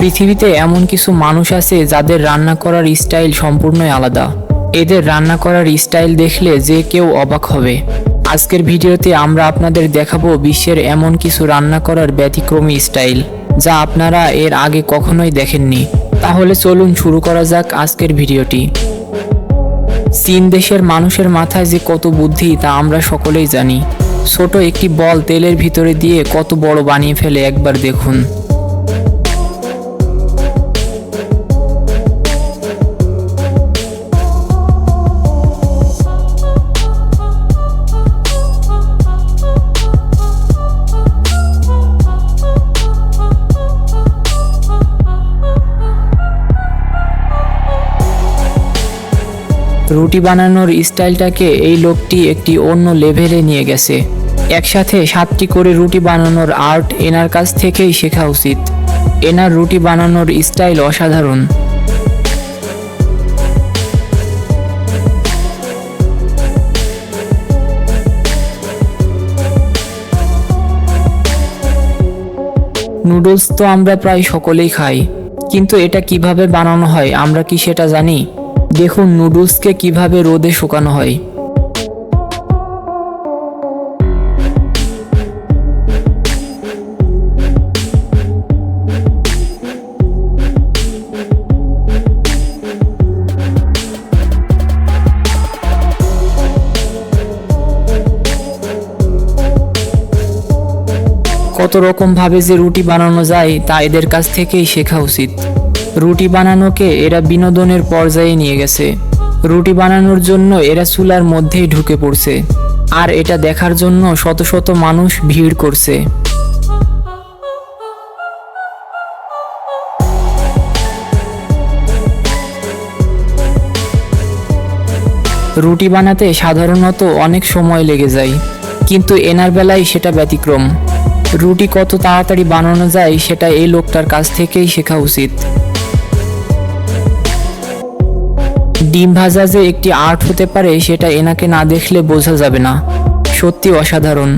পৃথিবীতে এমন কিছু মানুষ আছে যাদের রান্না করার স্টাইল সম্পূর্ণই আলাদা। এদের রান্না করার স্টাইল দেখলে যে কেউ অবাক হবে। আজকের ভিডিওতে আমরা আপনাদের দেখাবো বিশ্বের এমন কিছু রান্না করার ব্যতিক্রমী স্টাইল, যা আপনারা এর আগে কখনোই দেখেননি। তাহলে চলুন শুরু করা যাক আজকের ভিডিওটি। চীন দেশের মানুষের মাথায় যে কত বুদ্ধি তা আমরা সকলেই জানি। ছোট একটি বল তেলের ভিতরে দিয়ে কত বড় বানিয়ে ফেলে একবার দেখুন। রুটি বানানোর স্টাইলটাকে এই লোকটি একটি অন্য লেভেলে নিয়ে গেছে। একসাথে সাতটি করে রুটি বানানোর আর্ট এনার কাছ থেকেই শেখা উচিত। এনার রুটি বানানোর স্টাইল অসাধারণ। নুডলস তো আমরা প্রায় সকলেই খাই। কিন্তু এটা কীভাবে বানানো হয়, আমরা কি সেটা জানি? দেখুন নুডলসকে কীভাবে রোদে শুকানো হয়। কত রকম ভাবে যে রুটি বানানো যায় তা এদের কাছ থেকেই শেখা উচিত। রুটি বানানোকে এরা বিনোদনের পর্যায়ে নিয়ে গেছে। রুটি বানানোর জন্য এরা চুলার মধ্যেই ঢুকে পড়ছে। আর এটা দেখার জন্য শত শত মানুষ ভিড় করছে। রুটি বানাতে সাধারণত অনেক সময় লেগে যায়, কিন্তু এনার বেলায় সেটা ব্যতিক্রম। রুটি কত তাড়াতাড়ি বানানো যায়, সেটা এই লোকটার কাছ থেকেই শেখা উচিত। ডিম ভাজা যে একটি আর্ট হতে পারে, সেটা এনাকে না দেখলে বোঝা যাবে না। সত্যি অসাধারণ।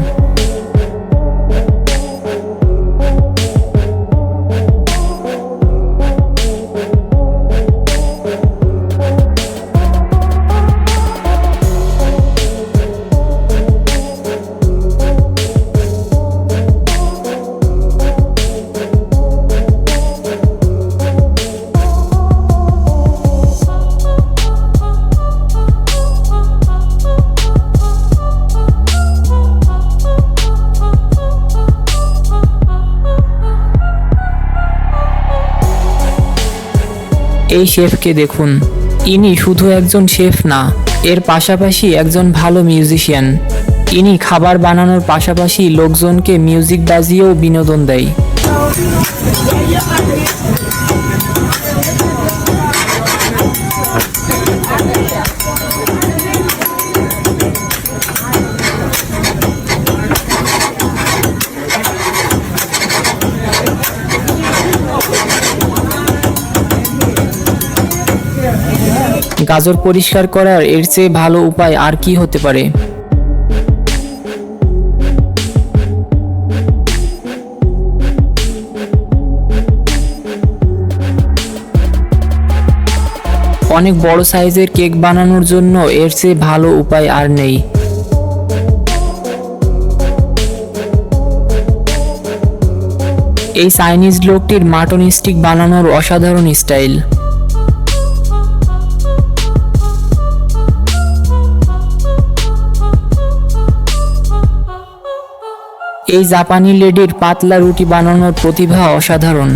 এই শেফকে দেখুন। ইনি শুধু একজন শেফ না, এর পাশাপাশি একজন ভালো মিউজিশিয়ান। ইনি খাবার বানানোর পাশাপাশি লোকজনকে মিউজিক বাজিয়েও বিনোদন দেয়। গাজর পরিষ্কার করার এর চেয়ে ভালো উপায় আর কি হতে পারে? অনেক বড় সাইজের কেক বানানোর জন্য এর চেয়ে ভালো উপায় আর নেই। এই চাইনিজ লোকটির মাটন স্টিক বানানোর অসাধারণ স্টাইল। এই জাপানি লেডির পাতলা রুটি বানানোর প্রতিভা অসাধারণ।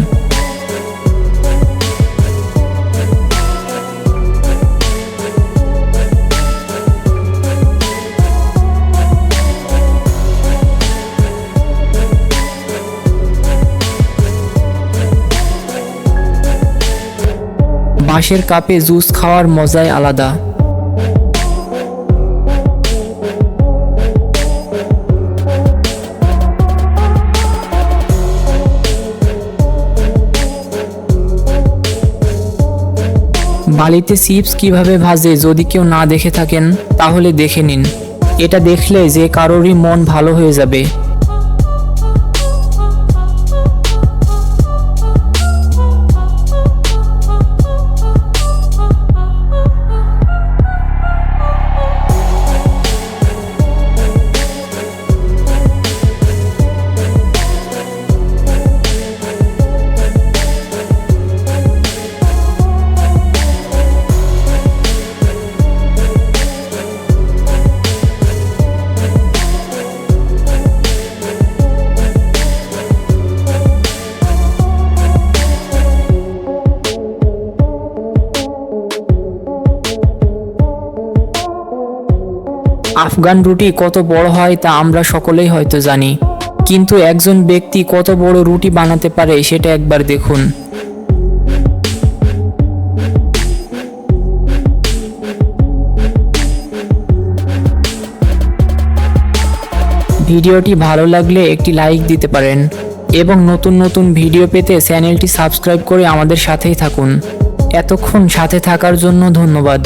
বাঁশের কাপে জুস খাওয়ার মজাই আলাদা। বালিতে চিপস কীভাবে ভাজে যদি কেউ না দেখে থাকেন, তাহলে দেখে নিন। এটা দেখলে যে কারোরই মন ভালো হয়ে যাবে। আফগান রুটি কত বড় হয় তা আমরা সকলেই হয়তো জানি। কিন্তু একজন ব্যক্তি কত বড় রুটি বানাতে পারে সেটা একবার দেখুন। ভিডিওটি ভালো লাগলে একটি লাইক দিতে পারেন এবং নতুন নতুন ভিডিও পেতে চ্যানেলটি সাবস্ক্রাইব করে আমাদের সাথেই থাকুন। এতক্ষণ সাথে থাকার জন্য ধন্যবাদ।